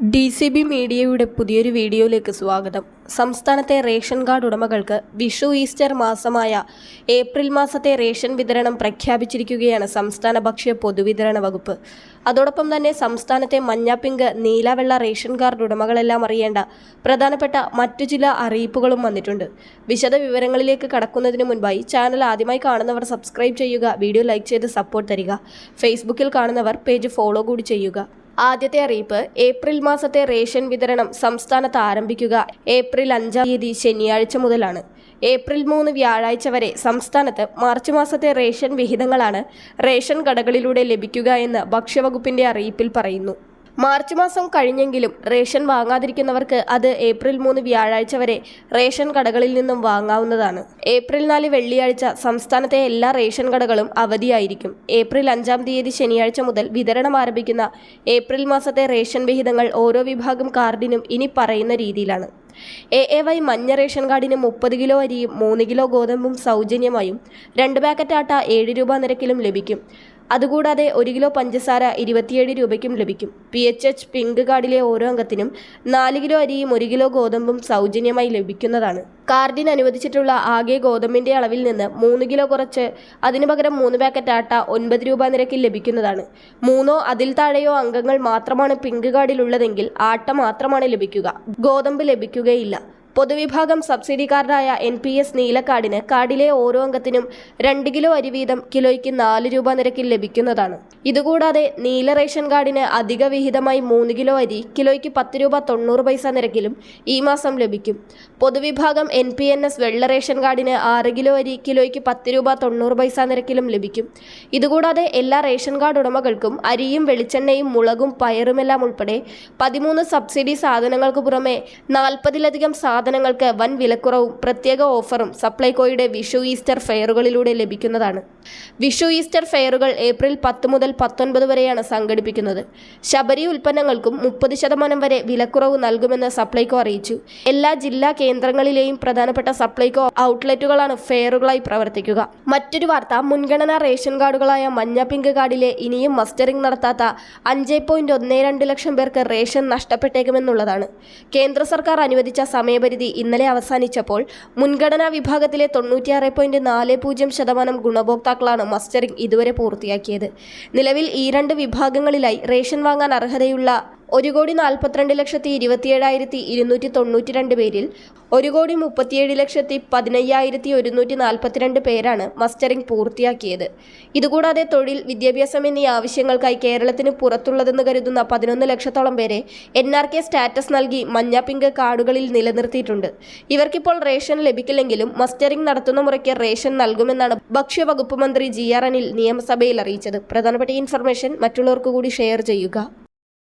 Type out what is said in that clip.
D C B മീഡിയയുടെ പുതിയൊരു വീഡിയോയിലേക്ക് സ്വാഗതം. സംസ്ഥാനത്തെ റേഷൻ കാർഡ് ഉടമകൾക്ക് വിഷു ഈസ്റ്റർ മാസമായ ഏപ്രിൽ മാസത്തെ റേഷൻ വിതരണം പ്രഖ്യാപിച്ചിരിക്കുകയാണ് സംസ്ഥാന ഭക്ഷ്യ പൊതുവിതരണ വകുപ്പ്. അതോടൊപ്പം തന്നെ സംസ്ഥാനത്തെ മഞ്ഞ നീലവെള്ള നീല റേഷൻ കാർഡ് ഉടമകളെല്ലാം അറിയേണ്ട പ്രധാനപ്പെട്ട മറ്റു ചില അറിയിപ്പുകളും വന്നിട്ടുണ്ട്. വിശദ വിവരങ്ങളിലേക്ക് കടക്കുന്നതിന് മുൻപായി ചാനൽ ആദ്യമായി കാണുന്നവർ സബ്സ്ക്രൈബ് ചെയ്യുക വീഡിയോ ലൈക്ക് ചെയ്ത് സപ്പോർട്ട് തരിക. ഫേസ്ബുക്കിൽ കാണുന്നവർ പേജ് ഫോളോ കൂടി ചെയ്യുക. ആദ്യത്തെ അറിയിപ്പ് ഏപ്രിൽ മാസത്തെ റേഷൻ വിതരണം സംസ്ഥാനത്ത് ആരംഭിക്കുക ഏപ്രിൽ അഞ്ചാം തീയതി ശനിയാഴ്ച മുതലാണ്. ഏപ്രിൽ മൂന്ന് വ്യാഴാഴ്ച വരെ സംസ്ഥാനത്ത് മാർച്ച് മാസത്തെ റേഷൻ വിഹിതങ്ങളാണ് റേഷൻ കടകളിലൂടെ ലഭിക്കുക എന്ന് ഭക്ഷ്യവകുപ്പിന്റെ അറിയിപ്പിൽ പറയുന്നു. മാർച്ച് മാസം കഴിഞ്ഞെങ്കിലും റേഷൻ വാങ്ങാതിരിക്കുന്നവർക്ക് അത് ഏപ്രിൽ മൂന്ന് വ്യാഴാഴ്ച വരെ റേഷൻ കടകളിൽ നിന്നും വാങ്ങാവുന്നതാണ്. ഏപ്രിൽ നാല് വെള്ളിയാഴ്ച സംസ്ഥാനത്തെ എല്ലാ റേഷൻ കടകളും അവധിയായിരിക്കും. ഏപ്രിൽ അഞ്ചാം തീയതി ശനിയാഴ്ച മുതൽ വിതരണം ആരംഭിക്കുന്ന ഏപ്രിൽ മാസത്തെ റേഷൻ വിഹിതങ്ങൾ ഓരോ വിഭാഗം കാർഡിനും ഇനി പറയുന്ന രീതിയിലാണ്. എ എ വൈ മഞ്ഞ റേഷൻ കാർഡിന് മുപ്പത് കിലോ അരിയും മൂന്ന് കിലോ ഗോതമ്പും സൗജന്യമായും രണ്ട് പാക്കറ്റ് ആട്ട ഏഴ് രൂപ നിരക്കിലും ലഭിക്കും. അതുകൂടാതെ ഒരു കിലോ പഞ്ചസാര ഇരുപത്തിയേഴ് രൂപയ്ക്കും ലഭിക്കും. പി എച്ച് എച്ച് പിങ്ക് കാർഡിലെ ഓരോ അംഗത്തിനും നാല് കിലോ അരിയും ഒരു കിലോ ഗോതമ്പും സൗജന്യമായി ലഭിക്കുന്നതാണ്. കാർഡിന് അനുവദിച്ചിട്ടുള്ള ആകെ ഗോതമ്പിന്റെ അളവിൽ നിന്ന് മൂന്ന് കിലോ കുറച്ച് അതിനു പകരം മൂന്ന് പാക്കറ്റ് ആട്ട ഒൻപത് രൂപ നിരക്കിൽ ലഭിക്കുന്നതാണ്. മൂന്നോ അതിൽ താഴെയോ അംഗങ്ങൾ മാത്രമാണ് പിങ്ക് കാർഡിലുള്ളതെങ്കിൽ ആട്ട മാത്രമാണ് ലഭിക്കുക. ഗോതമ്പ് ലഭിക്കുകയില്ല. പൊതുവിഭാഗം സബ്സിഡിക്കാരനായ എൻ പി എസ് നീലക്കാടിന് കാർഡിലെ ഓരോ അംഗത്തിനും രണ്ട് കിലോ അരി വീതം കിലോയ്ക്ക് നാല് രൂപ നിരക്കിൽ ലഭിക്കുന്നതാണ്. ഇതുകൂടാതെ നീല റേഷൻ കാർഡിന് അധിക വിഹിതമായി മൂന്ന് കിലോ അരി കിലോയ്ക്ക് പത്ത് രൂപ തൊണ്ണൂറ് പൈസ നിരക്കിലും ഈ മാസം ലഭിക്കും. പൊതുവിഭാഗം എൻ പി എൻ എസ് വെള്ള റേഷൻ കാർഡിന് ആറ് കിലോ അരി കിലോയ്ക്ക് പത്ത് രൂപ തൊണ്ണൂറ് പൈസ നിരക്കിലും ലഭിക്കും. ഇതുകൂടാതെ എല്ലാ റേഷൻ കാർഡ് ഉടമകൾക്കും അരിയും വെളിച്ചെണ്ണയും മുളകും പയറുമെല്ലാം ഉൾപ്പെടെ പതിമൂന്ന് സബ്സിഡി സാധനങ്ങൾക്ക് പുറമെ നാൽപ്പതിലധികം സാധനങ്ങൾക്ക് വൻ വിലക്കുറവും പ്രത്യേക ഓഫറും സപ്ലൈകോയുടെ വിഷു ഈസ്റ്റർ ഫെയറുകളിലൂടെ ലഭിക്കുന്നതാണ്. വിഷു ഈസ്റ്റർ ഫെയറുകൾ ഏപ്രിൽ പത്ത് മുതൽ പത്തൊൻപത് വരെയാണ് സംഘടിപ്പിക്കുന്നത്. ശബരി ഉൽപ്പന്നങ്ങൾക്കും മുപ്പത് ശതമാനം വരെ വിലക്കുറവ് നൽകുമെന്ന് സപ്ലൈകോ അറിയിച്ചു. എല്ലാ ജില്ലാ കേന്ദ്രങ്ങളിലെയും പ്രധാനപ്പെട്ട സപ്ലൈകോ ഔട്ട്ലെറ്റുകളാണ് ഫെയറുകളായി പ്രവർത്തിക്കുക. മറ്റൊരു വാർത്ത മുൻഗണനാ റേഷൻ കാർഡുകളായ മഞ്ഞ പിങ്ക് കാർഡിലെ ഇനിയും മസ്റ്ററിംഗ് നടത്താത്ത അഞ്ച് പോയിന്റ് ഒന്ന് രണ്ട് ലക്ഷം പേർക്ക് റേഷൻ നഷ്ടപ്പെട്ടേക്കുമെന്നുള്ളതാണ്. കേന്ദ്ര സർക്കാർ അനുവദിച്ച സമയപരിധി ഇന്നലെ അവസാനിച്ചപ്പോൾ മുൻഗണനാ വിഭാഗത്തിലെ തൊണ്ണൂറ്റിയാറ് പോയിന്റ് നാല് പൂജ്യം ശതമാനം ഗുണഭോക്താക്കളാണ് മസ്റ്ററിംഗ് ഇതുവരെ പൂർത്തിയാക്കിയത്. നിലവിൽ ഈ രണ്ട് വിഭാഗങ്ങളിലായി റേഷൻ വാങ്ങാൻ അർഹതയുള്ള ഒരു കോടി നാൽപ്പത്തിരണ്ട് ലക്ഷത്തി ഇരുപത്തിയേഴായിരത്തി ഇരുന്നൂറ്റി തൊണ്ണൂറ്റി രണ്ട് പേരിൽ ഒരു കോടി മുപ്പത്തിയേഴ് ലക്ഷത്തി പതിനയ്യായിരത്തി ഒരുന്നൂറ്റി നാൽപ്പത്തിരണ്ട് പേരാണ് മസ്റ്ററിംഗ് പൂർത്തിയാക്കിയത്. ഇതുകൂടാതെ തൊഴിൽ വിദ്യാഭ്യാസം എന്നീ ആവശ്യങ്ങൾക്കായി കേരളത്തിന് പുറത്തുള്ളതെന്ന് കരുതുന്ന പതിനൊന്ന് ലക്ഷത്തോളം പേരെ എൻ ആർ കെ സ്റ്റാറ്റസ് നൽകി മഞ്ഞ പിങ്ക് കാർഡുകളിൽ നിലനിർത്തിയിട്ടുണ്ട്. ഇവർക്കിപ്പോൾ റേഷൻ ലഭിക്കില്ലെങ്കിലും മസ്റ്ററിംഗ് നടത്തുന്ന മുറയ്ക്ക് റേഷൻ നൽകുമെന്നാണ് ഭക്ഷ്യവകുപ്പ് മന്ത്രി ജി ആർ അനിൽ നിയമസഭയിൽ അറിയിച്ചത്. പ്രധാനപ്പെട്ട ഇൻഫർമേഷൻ മറ്റുള്ളവർക്ക് കൂടി ഷെയർ ചെയ്യുക.